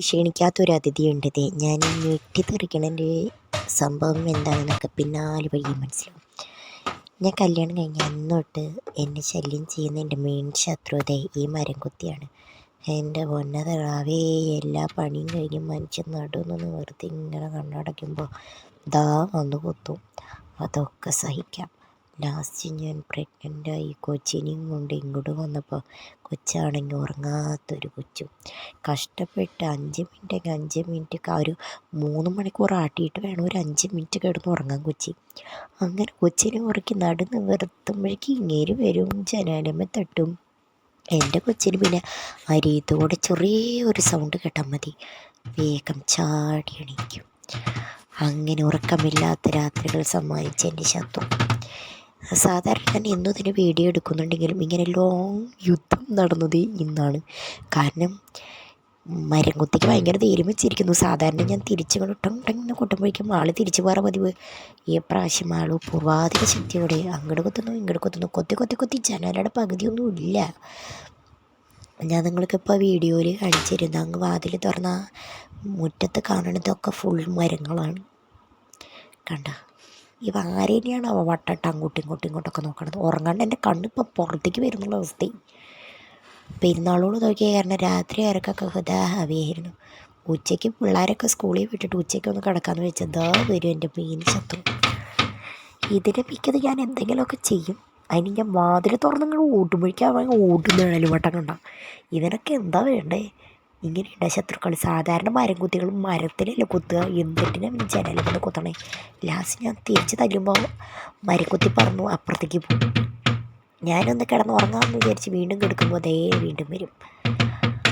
ക്ഷണിക്കാത്തൊരു അതിഥിയുണ്ടത് ഞാൻ ഞെട്ടിത്തെറിക്കണ സംഭവം എന്താണെന്നൊക്കെ പിന്നാലെ വഴി മനസ്സിലാവും. ഞാൻ കല്യാണം കഴിഞ്ഞ അന്ന് തൊട്ട് എന്നെ ശല്യം ചെയ്യുന്ന എന്റെ മെയിൻ ശത്രു ദേ ഈ മരം കുത്തിയാണ് എന്റെ പൊന്നതറാവേ എല്ലാ പണിയും കഴിഞ്ഞ് മനുഷ്യൻ നടുവൊന്ന് വെറുതെ ഇങ്ങനെ കണ്ണടയ്ക്കുമ്പോൾ ദാ വന്ന് കുത്തും. അതൊക്കെ സഹിക്കാം. ലാസ്റ്റ് ഞാൻ പ്രഗ്നന്റായി കൊച്ചിനെയും കൊണ്ട് ഇങ്ങോട്ട് വന്നപ്പോൾ കൊച്ചാണെങ്കിൽ ഉറങ്ങാത്തൊരു കൊച്ചു. കഷ്ടപ്പെട്ട് അഞ്ച് മിനിറ്റ് അഞ്ച് മിനിറ്റ് ഒരു മൂന്ന് മണിക്കൂർ ആട്ടിയിട്ട് വേണം ഒരു അഞ്ച് മിനിറ്റ് കിടന്ന് ഉറങ്ങാൻ കൊച്ചി. അങ്ങനെ കൊച്ചിനെ ഉറക്കി നടു നിവർത്തുമ്പോഴേക്ക് ഇങ്ങേര് വരും. ജനാലമ്മ തട്ടും. എന്റെ കൊച്ചിന് പിന്നെ അരിയത്തോടെ ചെറിയൊരു സൗണ്ട് കേട്ടാൽ മതി. വേഗം ചാടി എണീക്കും. അങ്ങനെ ഉറക്കമില്ലാത്ത രാത്രികൾ സമ്മാനിച്ച എന്റെ ശത്രു. സാധാരണ ഞാൻ എന്നും ഇതിന് വീഡിയോ എടുക്കുന്നുണ്ടെങ്കിലും ഇങ്ങനെ ലോങ് യുദ്ധം നടന്നത് ഇന്നാണ്. കാരണം മരം കുത്തിക്ക് ഭയങ്കര ധൈര്യം വെച്ചിരിക്കുന്നു. സാധാരണ ഞാൻ തിരിച്ചു കൊട്ടും ടങ്ങനെ കൊട്ടുമ്പോഴേക്കും ആൾ തിരിച്ചു പോകാറ് പതിവ്. ഈ പ്രാവശ്യം ആൾ പൂർവാധിക ശക്തിയോടെ അങ്ങോട്ട് കൊത്തുന്നു ഇങ്ങോട്ട് കൊത്തുന്നു. കൊത്തി കൊത്തി കൊത്തി. ജനലയുടെ പകുതിയൊന്നും ഇല്ല. ഞാൻ നിങ്ങൾക്കിപ്പോൾ വീഡിയോയിൽ കാണിച്ചിരുന്നു. അങ്ങ് വാതിൽ തുറന്ന മുറ്റത്ത് കാണുന്നതൊക്കെ ഫുൾ മരങ്ങളാണ്. കണ്ട? ഈ ആരേനെയാണ് അവ വട്ടട്ട് അങ്ങോട്ടും ഇങ്ങോട്ടും ഇങ്ങോട്ടൊക്കെ നോക്കണത്? ഉറങ്ങാണ്ട് എന്റെ കണ്ണിപ്പം പുറത്തേക്ക് വരുന്നുള്ള അവസ്ഥയും പെരുന്നാളോട് നോക്കിയ കാരണം രാത്രി ആരൊക്കെ ഹൃദാഹവിയായിരുന്നു ഉച്ചയ്ക്ക് പിള്ളേരൊക്കെ സ്കൂളിൽ വിട്ടിട്ട് ഉച്ചയ്ക്ക് ഒന്ന് കിടക്കാമെന്ന് വെച്ചാൽ ദാ വരും എന്റെ മെയിൻ ശത്രു ഇതിനെ മിക്കത് ഞാൻ എന്തെങ്കിലുമൊക്കെ ചെയ്യും. അതിന് ഞാൻ മാതിരി തുറന്നിങ്ങനെ ഓട്ടുമ്പോഴേക്കും ഓട്ടുന്ന വട്ടം കണ്ട. ഇതിനൊക്കെ എന്താ വേണ്ടേ? ഇങ്ങനെയുണ്ട്. ശത്രുക്കൾ സാധാരണ മരം കുത്തികൾ മരത്തിലല്ല കുത്തുക. എന്തിട്ടിനും ജനലിൽ കൊണ്ട് കുത്തണേ? ലാസ്റ്റ് ഞാൻ തിരിച്ച് തല്ലുമ്പോൾ മരക്കുത്തി പറന്നു അപ്പുറത്തേക്ക് പോകും ഞാനൊന്ന് കിടന്ന് ഉറങ്ങാമെന്ന് വിചാരിച്ച് വീണ്ടും കിടക്കുമ്പോൾ അതേ വീണ്ടും വരും.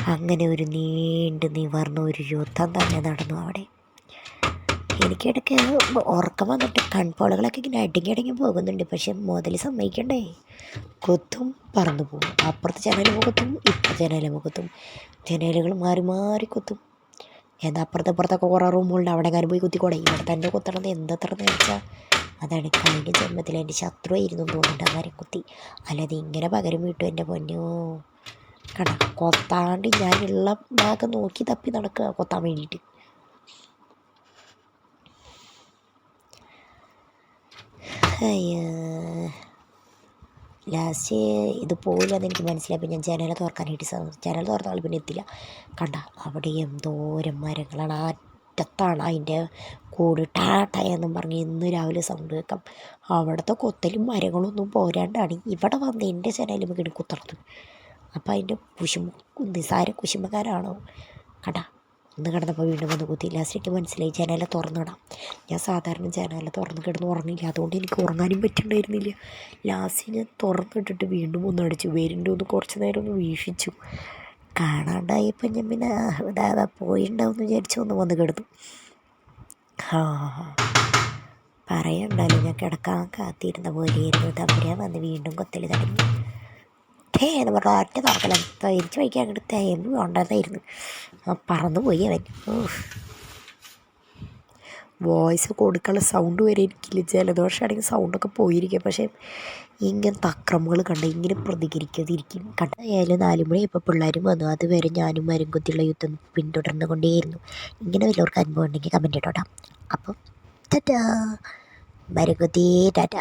അങ്ങനെ ഒരു നീണ്ടു നിവർന്ന ഒരു യുദ്ധം തന്നെ നടന്നു അവിടെ. എനിക്കിടയ്ക്ക് ഉറക്കം വന്നിട്ട് കൺപോളകളൊക്കെ ഇങ്ങനെ അടങ്ങി അടങ്ങി പോകുന്നുണ്ട്. പക്ഷെ മുതൽ സമ്മതിക്കണ്ടേ? കൊത്തും പറന്നു പോകും. അപ്പുറത്തെ ജനല മുഖത്തും ഇപ്പുറത്തെ ജനല മുഖത്തും. ജനലുകൾ മാറി മാറി കൊത്തും. എന്നാൽ അപ്പുറത്തെ അപ്പുറത്തൊക്കെ കുറേ റൂമുകളുണ്ട്. അവിടെ കാര്യം പോയി കുത്തിക്കോടെ? ഇവിടെ തന്നെ കുത്തണത് എന്തത്ര വെച്ചാൽ അതാണ് കഴിഞ്ഞ ജന്മത്തിൽ എന്റെ ശത്രു ആയിരുന്നു തോന്നുന്നുണ്ട് അങ്ങനെ കുത്തി. അല്ലാതെ ഇങ്ങനെ പകരം വീട്ടു എന്റെ പൊന്നോ. കട കൊത്താണ്ട് ഞാനുള്ള ഭാഗം നോക്കി തപ്പി നടക്കുക. കൊത്താൻ വേണ്ടിയിട്ട്. ലാസ്റ്റ് ഇത് പോയില്ലെന്ന് എനിക്ക് മനസ്സിലായി. ഞാൻ ജനൽ തുറക്കാനായിട്ട് ജനൽ തുറന്നാൽ പിന്നെ എത്തില്ല കണ്ട അവിടെ എന്തോരം മരങ്ങളാണ്. ആ അറ്റത്താണ് അതിന്റെ കൂട്. ടാട്ട എന്നും പറഞ്ഞ് ഇന്ന് രാവിലെ സൗണ്ട് കേൾക്കാം. അവിടുത്തെ കൊത്തലും മരങ്ങളൊന്നും പോരാണ്ടാണ്. ഇവിടെ വന്ന് എന്റെ ജനലും കിടന്ന് കുത്തണത് അപ്പോൾ അതിന്റെ കുശുമ്പ നിസാര കുശുമ്പക്കാരാണോ കണ്ട ഒന്ന് കിടന്നപ്പോൾ വീണ്ടും വന്ന് കുത്തി ലാസ്റ്റ് മനസ്സിലായി ജനല തുറന്നിടാം. ഞാൻ സാധാരണ ജനല തുറന്ന് കിടന്ന് ഉറങ്ങില്ല അതുകൊണ്ട് എനിക്ക് ഉറങ്ങാനും പറ്റുന്നുണ്ടായിരുന്നില്ല ലാസ്റ്റ് ഞാൻ തുറന്നിട്ടിട്ട് വീണ്ടും ഒന്ന് അടിച്ചു വേരിന്റെ ഒന്ന് കുറച്ച് നേരം ഒന്ന് വീക്ഷിച്ചു. കാണാണ്ടായപ്പോൾ ഞാൻ പിന്നെ ഇതാ പോയിണ്ടാവും എന്ന് വിചാരിച്ചു ഒന്ന് വന്ന് കിടന്നു. ആ പറയണ്ടല്ലോ ഞാൻ കിടക്കാൻ കാത്തിരുന്ന പോലെയായിരുന്നു. തമ്പുരാൻ വന്ന് വീണ്ടും കൊത്തൽ തുടങ്ങി ടേ എന്ന് പറഞ്ഞ ഒറ്റ തുറക്കല. തിരിച്ച് വയ്ക്കാൻ അങ്ങോട്ട് തേമ്പ് വേണ്ടതായിരുന്നു. പറന്നു പോയി അവൻ. വോയിസ് കൊടുക്കാനുള്ള സൗണ്ട് വരെ എനിക്കില്ല. ജലദോഷമാണെങ്കിൽ സൗണ്ടൊക്കെ പോയിരിക്കും. പക്ഷേ ഇങ്ങനത്തെ അക്രമങ്ങൾ കണ്ട് ഇങ്ങനെ പ്രതികരിക്കാതിരിക്കും. കണ്ടായാലും നാലുമണി ഇപ്പോൾ പിള്ളേരും വന്നു. അതുവരെ ഞാനും മരം കുത്തിയുള്ള യുദ്ധം പിന്തുടർന്നു കൊണ്ടേയിരുന്നു ഇങ്ങനെ വല്ലവർക്ക് അനുഭവം ഉണ്ടെങ്കിൽ കമന്റ് ഇട്ടോട്ടാ അപ്പം ടാറ്റാ. മരം കുത്തി ടാറ്റ.